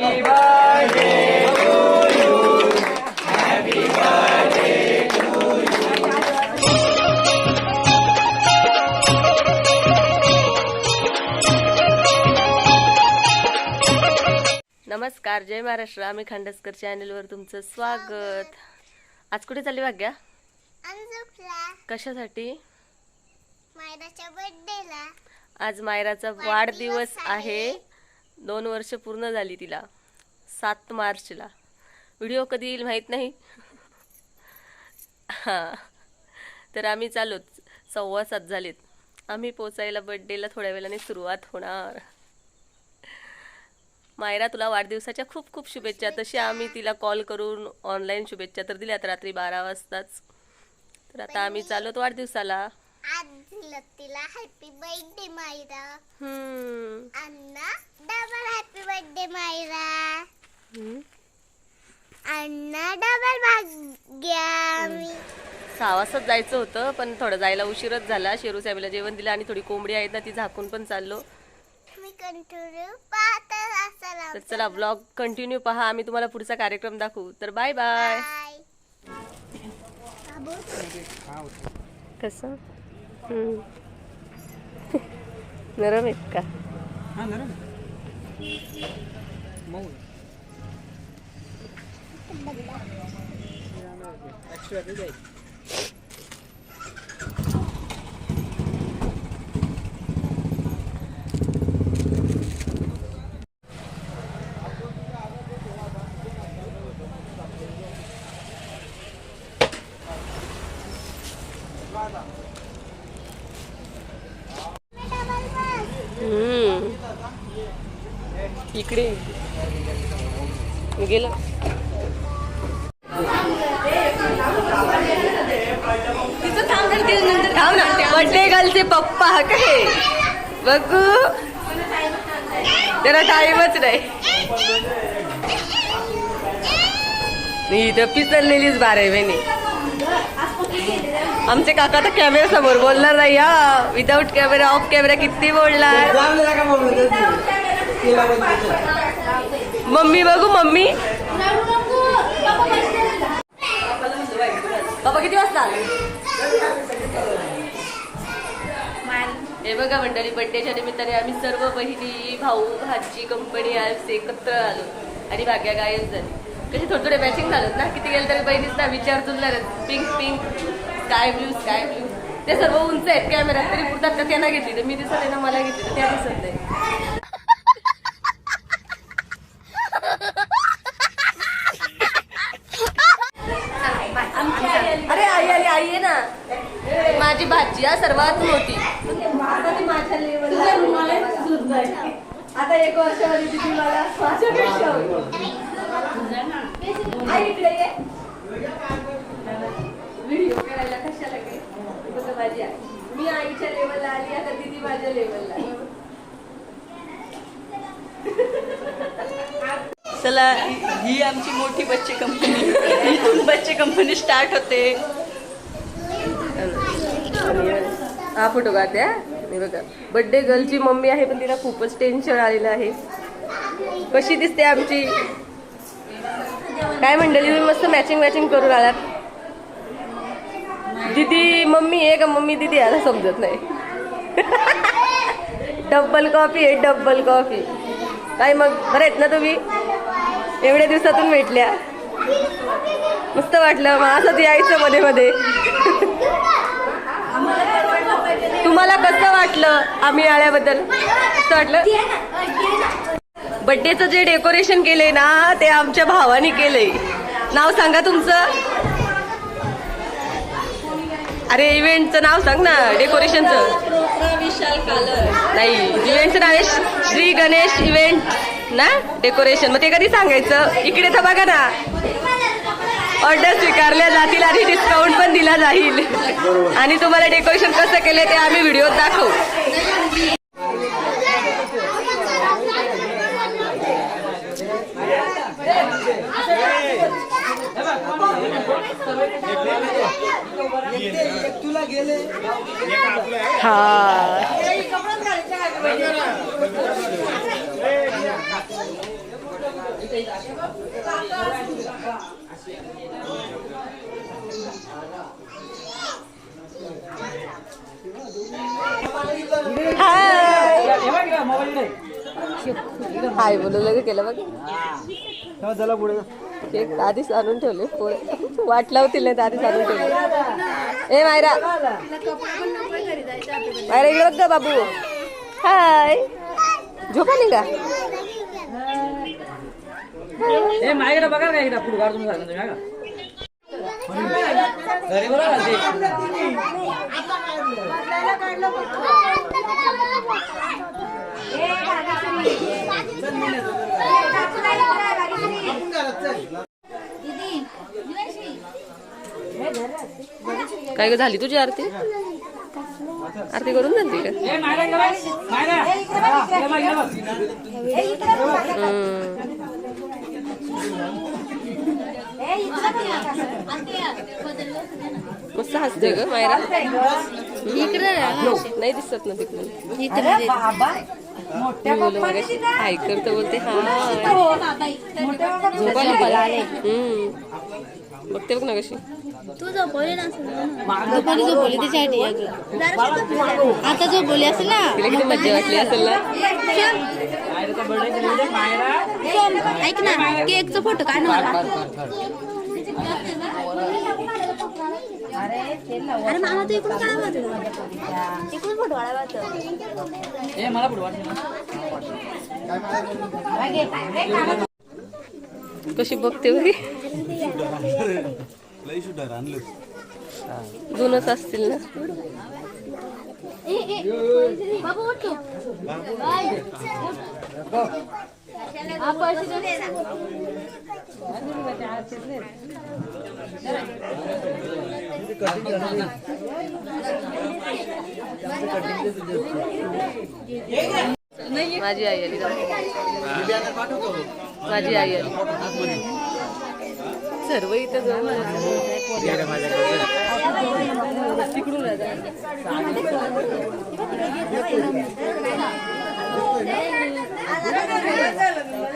नमस्कार जय महाराष्ट्र. आम्ही खांडसकर चॅनलवर तुमचं स्वागत. आज कुठे चालली भाग्या? अंजुकला. कशासाठी? आज मायराचा वाढदिवस आहे. दोन वर्ष पूर्ण झाली तिला. सात मार्चला. व्हिडिओ कधी येईल माहीत नाही. हां. तर आम्ही चालूच. सव्वा सात झालेत. आम्ही पोचायला बड्डेला थोड्या वेळाने सुरुवात होणार. मायरा तुला वाढदिवसाच्या खूप खूप शुभेच्छा. तशी आम्ही तिला कॉल करून ऑनलाईन शुभेच्छा तर दिल्यात रात्री बारा वाजताच. तर आता आम्ही चालत वाढदिवसाला. आज दिलं तिला हॅपी बर्थडे मायरा. हम्म. अण्णा डबल हॅपी बर्थडे मायरा. हम्म. अण्णा डबल भाग्या मी सहा वाजताच जायचं होतं पण थोडं जायला उशीरच झाला. शेरू साहेबला जेवण दिलं आणि थोडी कोंबडी आहेत ना ती झाकून पण चाललो. मी कंटिन्यू पाहत तर चला ब्लॉग कंटिन्यू पहा. आम्ही तुम्हाला पुढचा कार्यक्रम दाखवू. तर बाय बाय बाय कसं. नरम आहेत का? हा नरम मऊ एक्स्ट्रा इकडे गेलं. बर्थडे गर्लचे पप्पा हा. काय बघू. त्याला टाइमच नाही. मी इथं पिसरलेलीच बार बहिणी. आमचे काका तर कॅमेरा समोर बोलणार नाही हा. विदाऊट कॅमेरा ऑफ कॅमेरा किती बोलणार? मम्मी बघू मम्मी. बाबा किती वाजता हे बघा मंडळी बड्डेच्या निमित्ताने आम्ही सर्व बहिणी भाऊ भाजी कंपनी आज एकत्र आलो. आणि भाग्या गायब झाली कशी थोडे थोडे मॅचिंग झालं ना? किती गेलं तरी बहिणीच ना विचार तुलणार pink pink sky blue sky blue ते सर्व उंच आहेत कॅमेऱ्यात तरी पुरतात का? त्यांना घेतली. तर मी दिसत आहे ना मला घेतली. तर त्या दिसत नाही अरे आई आली आई आहे ना माझी भाजी हा सर्वात मोठी आता ती माझ्या level ला आहे. आता एक वर्षामध्ये तिथे मला. आई इकडे ये. व्हिडिओ करायला कशाला काय बघा माझी आई. मी आईच्या लेवलला आली आता दिदी माझ्या लेवलला चला ही आमची मोठी बच्चे कंपनी इथून बच्चे कंपनी स्टार्ट होते. हा फोटो काढते नाही बघा. बर्थडे गर्लची मम्मी आहे पण तिला खूपच टेन्शन आलेलं आहे. कशी दिसते आमची? काय मंडळी तुम्ही मस्त मॅचिंग मॅचिंग करून आलात? दीदी मम्मी आहे का? मम्मी दीदी याला समजत नाही. डब्बल कॉफी आहे डब्बल कॉफी काय मग? बरं आहेत ना तुम्ही? एवढ्या दिवसातून भेटल्या. मस्त वाटलं मग असंच यायचं मध्ये मध्ये. तुम्हाला कसं वाटलं आम्ही आल्याबद्दल कसं वाटलं? बड्डेचं जे डेकोरेशन केलंय ना ते आमच्या भावाने केलंय. नाव सांगा तुमचं. अरे इव्हेंटचं नाव सांग ना डेकोरेशनचं विशाल कालर नाही इव्हेंटचं नाव आहे श्री गणेश इव्हेंट ना? डेकोरेशन मग ते कधी सांगायचं? इकडे तर बघा ना? ऑर्डर स्वीकारल्या जातील आणि डिस्काउंट पण दिला जाईल. आणि तुम्हाला डेकोरेशन कसं केलं ते आम्ही व्हिडिओत दाखवू. हा. हाय. बोलू लगे केलं बघ. हा चला पुढे केक आधीच आणून ठेवले. पोळे वाट लावतील नाही तर आधीच आणून ठेवले. ए मायरा. मायरा इकडे ग बाबू. हाय. झोपा नाही का ए माझ्याकडे बघा का एकदा पुढे काढून सांगा तुम्ही हा का? घरी बरोबर ते. काय ग झाली तुझी आरती? आरती करून झाली का ए मायरा इकडे बघ. मायरा हा, इकडे बघ, इकडे बघ. हम्म. मस्त हसते ग मायरा इकडे नाही दिसत ना तिकडे मुलं मगाशी हाय करतं बोलते हा झोपायला पाहिजे. हम्म. बघते बघ ना कशी तू जो बोले ना दुपारी जो बोले त्याच्यासाठी आता जो बोले असेल ना तिला किती मज्जा वाटली असेल ना ऐक ना केकचा फोटो काढ मला अरे मामा तू इकडून काढा होतं इकडून फोटो काढा होतं ए मला वाटते ना कशी बघते बघी जुनच असतील ना. बाबू उठतो माझी आई आली. माझी आई आली. सर्व इथं जाऊन तिकडून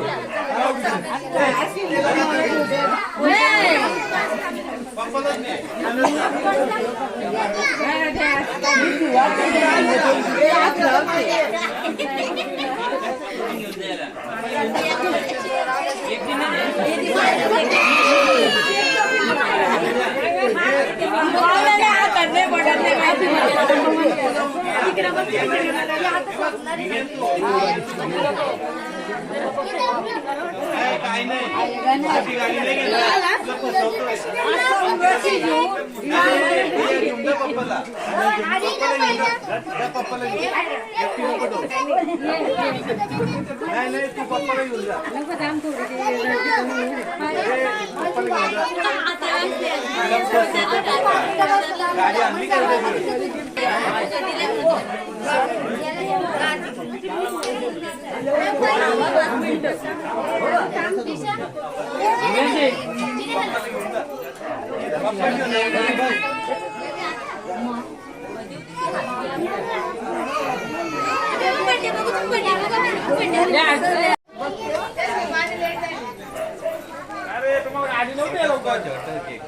Yeah. पप्पाला राजा. बरं, बस झालं, ए, ए,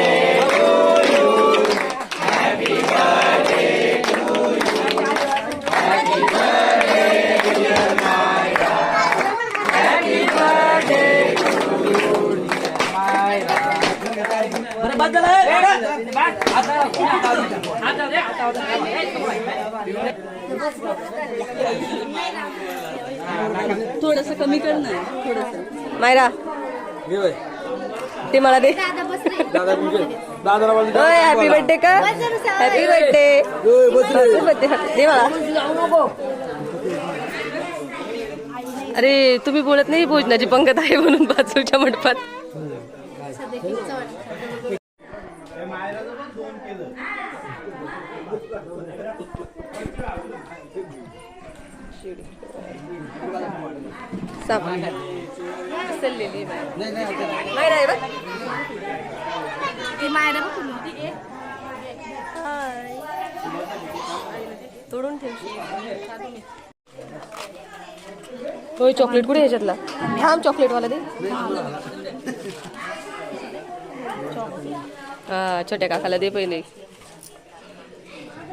थोडस कमी कर ना थोडस. मायरा. ते मला दे. हॅपी बर्थडे का? हॅपी बर्थडे हॅपी बर्थडे दे मला. अरे तुम्ही बोलत नाही भोजनाची पंगत आहे म्हणून बाजूच्या मंडपात. साप विसरलेली आहे. मायरा आहे बघ तोडून ठेवशी होय चॉकलेट कुठे ह्याच्यातला थांब चॉकलेटवाला दे छोट्या काकाला दे पहिले.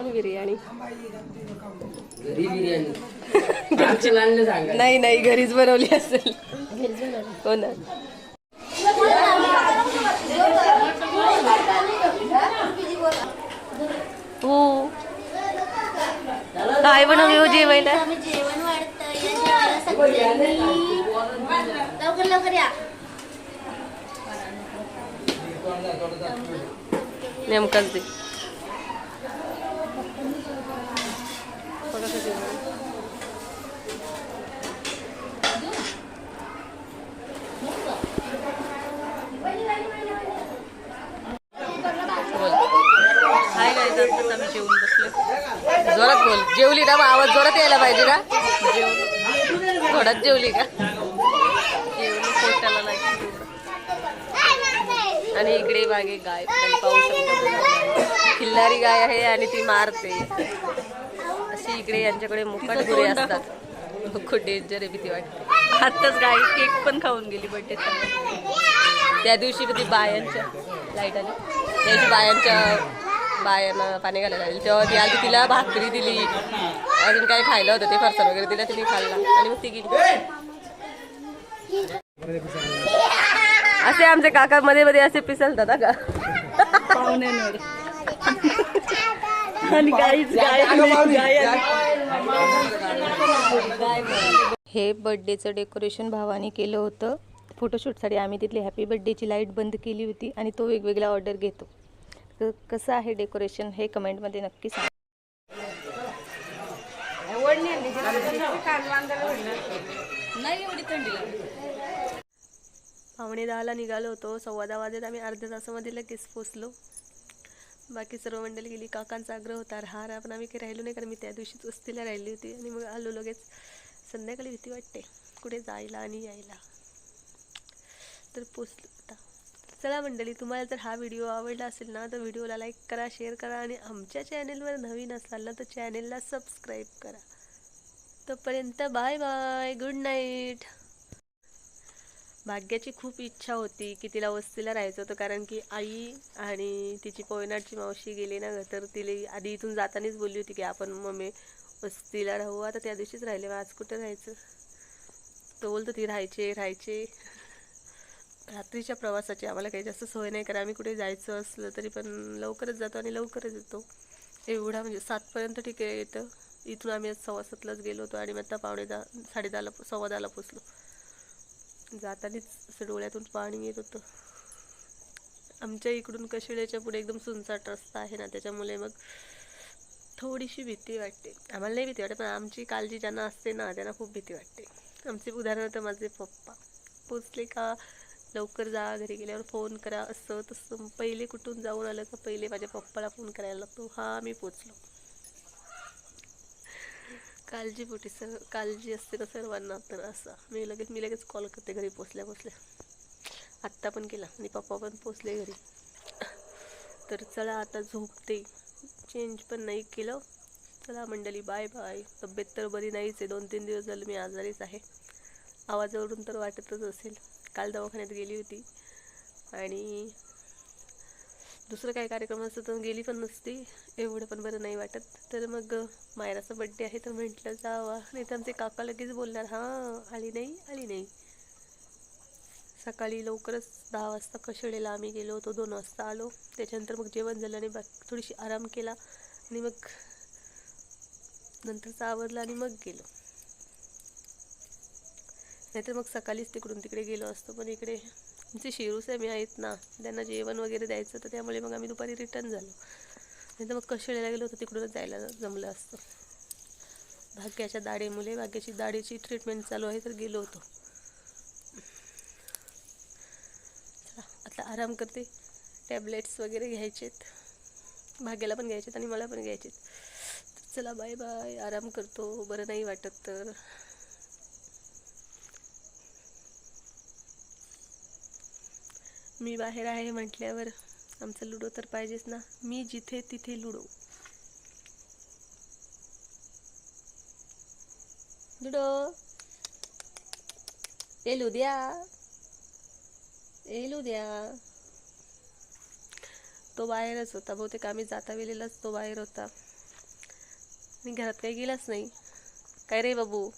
चिकन बिर्याणी. नाही नाही घरीच बनवली असेल. हो ना. हो. काय बनवली हो जेवायला? आम्ही जेवण लवकर लवकर या. नेमकाच दे. कसं जेवण. जोरात बोल. जेवली ना आवाज जोरात यायला पाहिजे का? जेव थोडाच जेवली का? जेवली पोटाला लागली आणि इकडे मागे गाय पण पाहू शकतो. खिल्लारी गाय आहे आणि ती मारते. इकडे यांच्याकडे मुकाट गुरे असतात. खूप डेंजर आहे भीती वाटते. आत्ताच गाय केक पण खाऊन गेली बड्डे त्या दिवशी ती बायांच्या लाइट आली. त्या दिवशी बायांच्या बायांना पाणी घालायला लागली तेव्हा ती आली तिला भाकरी दिली. अजून काय खायला होतं ते फरसाण वगैरे दिला तिने खाल्ला. आणि मग ती गेली. असे आमचे काका मध्ये मध्ये असे पिसलतात का? पाहुण्यांवर. आणि हे बर्थडेचं डेकोरेशन भावाने केलं होतं. फोटोशूटसाठी आम्ही तिथली हॅपी बर्थडेची लाइट बंद केली होती आणि तो वेगवेगळा ऑर्डर घेतो. तर कसं आहे डेकोरेशन हे कमेंटमध्ये नक्की सांगा. नाही एवढी थंडी लागली. पावणे दहाला निघालो होतो. सव्वा दहा वाजत आम्ही अर्ध्या तासामध्ये लगेच पोचलो. बाकी सर्व मंडळी गेली. काकांचा आग्रह होता राहा पण आम्ही काही राहिलो नाही कारण मी त्या दिवशीच वस्तीला राहिली होती आणि मग आलो लगेच. संध्याकाळी भीती वाटते. कुठे जायला आणि यायला. तर पोचलो आता. चला मंडळी तुम्हाला जर हा व्हिडिओ आवडला असेल ना तर व्हिडिओला लाईक करा शेअर करा आणि आमच्या चॅनेलवर नवीन असाल ना तर चॅनेलला सबस्क्राईब करा. तोपर्यंत बाय बाय गुड नाईट. भाग्याची खूप इच्छा होती की तिला वस्तीला राहायचं होतं कारण की आई आणि तिची पोयनाटची मावशी गेली ना तर तिला आधी इथून जातानाच बोलली होती की आपण मम्मी वस्तीला राहू आता त्या दिवशीच राहिले मग आज कुठं राहायचं? तो बोलतो ती राहायचे राहायचे रात्रीच्या प्रवासाची आम्हाला काही जास्त सोय नाही कारण आम्ही कुठे जायचं असलं तरी पण लवकरच जातो आणि लवकरच येतो. एवढा म्हणजे सातपर्यंत ठीक आहे येतं इथून आम्ही आज सव्वा सातलाच गेलो होतो आणि मग आता पावणे दहा साडे दहाला सव्वा दहाला पोचलो. जातानीच असं डोळ्यातून पाणी येत होतं. आमच्या इकडून कशिळ्याच्या पुढे एकदम सुनसाट रस्ता आहे ना त्याच्यामुळे मग थोडीशी भीती वाटते. आम्हाला नाही भीती वाटते पण आमची काळजी ज्यांना असते ना त्यांना खूप भीती वाटते. आमचे उदाहरणार्थ माझे पप्पा. पोचले का लवकर जा घरी गेल्यावर फोन करा असं तसं. पहिले कुठून जाऊन आलं का पहिले माझ्या पप्पाला फोन करायला लागतो. हा मी पोचलो. काळजी पोटी सर काळजी असते ना सर्वांना तर असं. मी लगेच मी लगेच कॉल करते घरी पोचल्या पोचल्या. आत्ता पण केला आणि पप्पा पण पोचले घरी. तर चला आता झोपते. चेंज पण नाही केलं. चला मंडळी बाय बाय तब्येत तर बरी नाहीच आहे. दोन तीन दिवस झालं मी आजारीच आहे. आवाजावरून तर वाटतच असेल. काल दवाखान्यात गेली होती. आणि दुसरं काही कार्यक्रम असतं तर गेली पण नसती एवढं पण बरं नाही वाटत. तर मग मायराचा बड्डे आहे तर म्हटलं जावा. नाही तर आमचे काका लगेच बोलणार हां आली नाही आली नाही. सकाळी लवकरच दहा वाजता कशेळेला आम्ही गेलो होतो दोन वाजता आलो. त्याच्यानंतर मग जेवण झालं आणि बाकी थोडीशी आराम केला. आणि मग नंतरचा आवरला आणि मग गेलो. नाहीतर मग सकाळीच तिकडून तिकडे गेलो असतो पण इकडे आमचे सेमी आहेत ना त्यांना जेवण वगैरे द्यायचं तर त्यामुळे मग आम्ही दुपारी रिटर्न झालो. नाही तर मग कशेळेला गेलो होतो तिकडूनच जायला जमलं असतं. भाग्याच्या दाढेमुळे भाग्याची दाढीची ट्रीटमेंट चालू आहे तर गेलो होतो. चला आता आराम करते. टॅबलेट्स वगैरे घ्यायचेत. भाग्याला पण घ्यायचेत आणि मला पण घ्यायचेत. चला बाय बाय आराम करतो. बरं नाही वाटत तर. मी बाहेर आहे म्हटल्यावर आमचं लुडो तर पाहिजेच ना. मी जिथे तिथे लुडो. लुडो. ए लुद्या. ए लुद्या. तो बाहेरच होता. बहुतेक आम्ही जाता वेळेलाच तो बाहेर होता. मी घरात काही गेलाच नाही. काय रे बाबू?